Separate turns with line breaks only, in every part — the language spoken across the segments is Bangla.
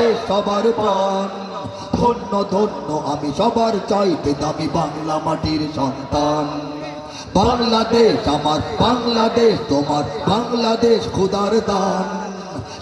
বাংলাদেশ সবার প্রাণ। ধন্য ধন্য, আমি সবার চাইতে দামি বাংলা মাটির সন্তান। বাংলাদেশ আমার, বাংলাদেশ তোমার, বাংলাদেশ খুদার দান।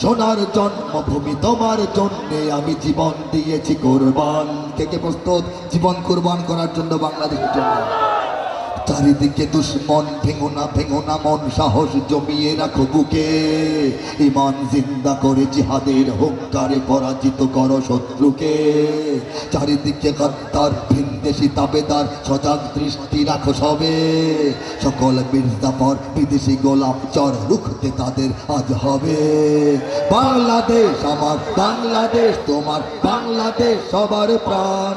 সোনার জন্মভূমি তোমার জন্যে আমি জীবন দিয়েছি কোরবান। কে কে প্রস্তুত? জীবন কোরবান করার জন্য বাংলাদেশের জন্য। চারিদিকে দুশ্মন, ভেঙো না ভেঙো না, মন সাহস জমিয়ে রাখো বুকে। ইমান জিন্দা করে জিহাদের হুঙ্কারে পরাজিত কর শত্রুকে। চারিদিকে গদ্দার, ভিনদেশি তাবেদার, সজাগ দৃষ্টি রাখো সবে। সকল মির্জাফর বিদেশি গোলাপ চর রুখতে তাদের আজ হবে। বাংলাদেশ আমার, বাংলাদেশ তোমার, বাংলাদেশ সবার প্রাণ।